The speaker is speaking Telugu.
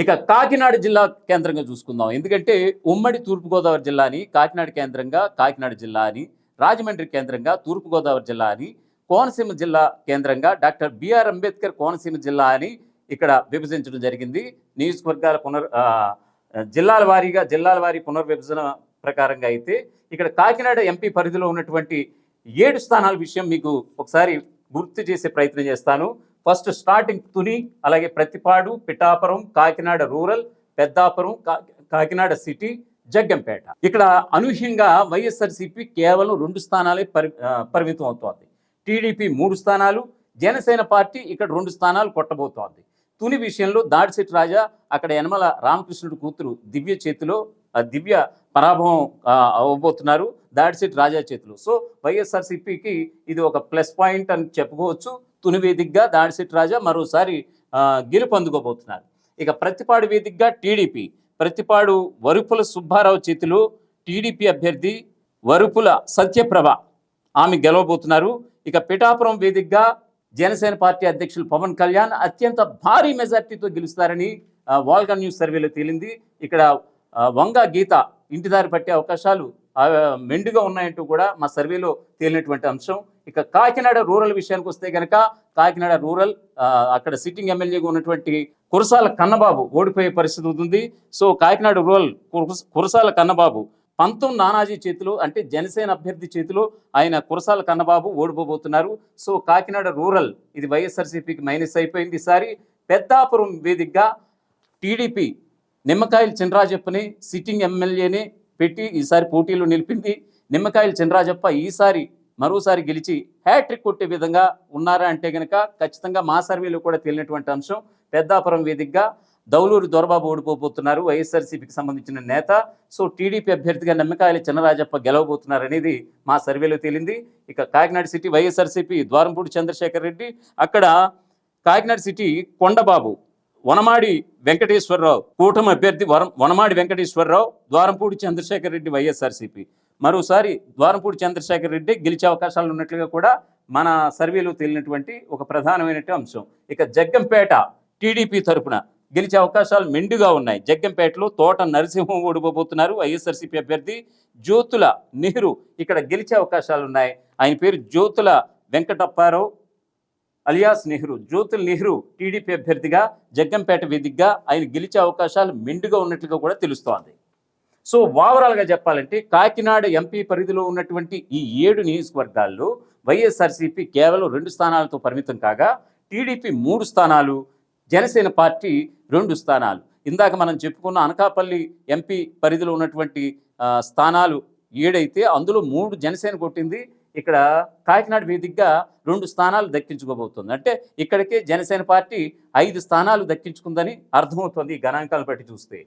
ఇక కాకినాడ జిల్లా కేంద్రంగా చూసుకుందాం. ఎందుకంటే ఉమ్మడి తూర్పుగోదావరి జిల్లా అని కాకినాడ కేంద్రంగా కాకినాడ జిల్లా అని రాజమండ్రి కేంద్రంగా తూర్పుగోదావరి జిల్లా అని కోనసీమ జిల్లా కేంద్రంగా డాక్టర్ బిఆర్ అంబేద్కర్ కోనసీమ జిల్లా అని ఇక్కడ విభజించడం జరిగింది. నియోజకవర్గాల పునర్ జిల్లాల వారీగా జిల్లాల వారీ పునర్విభజన ప్రకారంగా అయితే ఇక్కడ కాకినాడ ఎంపీ పరిధిలో ఉన్నటువంటి ఏడు స్థానాల విషయం మీకు ఒకసారి గుర్తు చేసే ప్రయత్నం చేస్తాను. ఫస్ట్ స్టార్టింగ్ తుని అలాగే ప్రతిపాడు పిఠాపురం కాకినాడ రూరల్ పెద్దాపురం కా- కాకినాడ సిటీ జగ్గంపేట. ఇక్కడ అనూహ్యంగా వైఎస్ఆర్సీపీ కేవలం రెండు స్థానాలే పరి పరిమితం అవుతోంది. టీడీపీ మూడు స్థానాలు జనసేన పార్టీ ఇక్కడ రెండు స్థానాలు కొట్టబోతోంది. తుని విషయంలో దాడిశెట్టి రాజా అక్కడ యనమల రామకృష్ణుడు కూతురు దివ్య చేతిలో దివ్య పరాభవం అవ్వబోతున్నారు. అవ్వబోతున్నారు ఇట్ రాజా చేతులు. సో వైఎస్ఆర్సీపీకి ఇది ఒక ప్లస్ పాయింట్ అని చెప్పుకోవచ్చు. తుని వేదికగా దాడిసిట్ రాజా మరోసారి గెలుపు అందుకోబోతున్నారు ఇక ప్రతిపాడు వేదికగా టీడీపీ. ప్రతిపాడు వరుపుల సుబ్బారావు చేతిలో టీడీపీ అభ్యర్థి వరుపుల సత్యప్రభ. ఆమె గెలవబోతున్నారు. ఇక పిఠాపురం వేదికగా జనసేన పార్టీ అధ్యక్షులు పవన్ కళ్యాణ్ అత్యంత భారీ మెజార్టీతో గెలుస్తారని వాల్గా న్యూస్ సర్వేలో తేలింది. ఇక్కడ వంగ గీత ఇంటిదారి పట్టే అవకాశాలు మెండుగా ఉన్నాయంటూ కూడా మా సర్వేలో తేలినటువంటి అంశం. ఇక కాకినాడ రూరల్ విషయానికి వస్తే కనుక కాకినాడ రూరల్ అక్కడ సిట్టింగ్ ఎమ్మెల్యేగా ఉన్నటువంటి కురసాల కన్నబాబు ఓడిపోయే పరిస్థితి ఉంటుంది సో కాకినాడ రూరల్ కురసాల కన్నబాబు పంతం నానాజీ చేతిలో అంటే జనసేన అభ్యర్థి చేతిలో ఆయన కురసాల కన్నబాబు ఓడిపోబోతున్నారు. సో కాకినాడ రూరల్ ఇది వైఎస్ఆర్సీపీకి మైనస్ అయిపోయింది ఈసారి. పెద్దాపురం వేదికగా టీడీపీ నిమ్మకాయలు చినరాజప్పని సిట్టింగ్ ఎమ్మెల్యేని పెట్టి ఈసారి పోటీలో నిలిపింది నిమ్మకాయలు చినరాజప్ప ఈసారి మరోసారి గెలిచి హ్యాట్రిక్ కొట్టే విధంగా ఉన్నారా అంటే గనక ఖచ్చితంగా మా సర్వేలో కూడా తేలినటువంటి అంశం పెద్దాపురం వేదికగా దౌలూరు దొరబాబు ఓడిపోబోతున్నారు వైఎస్ఆర్సీపీకి సంబంధించిన నేత. సో టీడీపీ అభ్యర్థిగా నిమ్మకాయల చినరాజప్ప గెలవబోతున్నారు అనేది మా సర్వేలో తేలింది. ఇక కాకినాడ సిటీ వైఎస్ఆర్సీపీ ద్వారంపూడి చంద్రశేఖర్ రెడ్డి అక్కడ కాకినాడ సిటీ కొండబాబు వనమాడి వెంకటేశ్వరరావు కూటమి అభ్యర్థి వరం వనమాడి వెంకటేశ్వరరావు ద్వారంపూడి చంద్రశేఖర్ రెడ్డి వైఎస్ఆర్సీపీ. మరోసారి ద్వారంపూడి చంద్రశేఖర్ రెడ్డి గెలిచే అవకాశాలు ఉన్నట్లుగా కూడా మన సర్వేలో తేలినటువంటి ఒక ప్రధానమైనటువంటి అంశం. ఇక జగ్గంపేట టీడీపీ తరపున గెలిచే అవకాశాలు మెండుగా ఉన్నాయి. జగ్గంపేటలో తోట నరసింహం ఓడిపోబోతున్నారు వైఎస్ఆర్సీపీ అభ్యర్థి జ్యోతుల నెహ్రూ. ఇక్కడ గెలిచే అవకాశాలు ఉన్నాయి. ఆయన పేరు జ్యోతుల వెంకటప్పారావు. అలియాస్ నెహ్రూ జ్యోతుల్ నెహ్రూ టీడీపీ అభ్యర్థిగా జగ్గంపేట వేదికగా ఆయన గెలిచే అవకాశాలు మెండుగా ఉన్నట్లుగా కూడా తెలుస్తోంది. సో ఓవరాల్గా చెప్పాలంటే కాకినాడ ఎంపీ పరిధిలో ఉన్నటువంటి ఈ ఏడు నియోజకవర్గాల్లో వైఎస్ఆర్సీపీ కేవలం రెండు స్థానాలతో పరిమితం కాగా టీడీపీ మూడు స్థానాలు జనసేన పార్టీ రెండు స్థానాలు. ఇందాక మనం చెప్పుకున్న అనకాపల్లి ఎంపీ పరిధిలో ఉన్నటువంటి స్థానాలు ఏడైతే అందులో మూడు జనసేన కొట్టింది ఇక్కడ కాకినాడ వేదికగా రెండు స్థానాలు దక్కించుకోబోతుంది. అంటే ఇక్కడికే జనసేన పార్టీ ఐదు స్థానాలు దక్కించుకుందని అర్థమవుతుంది గణాంకాలు బట్టి చూస్తే.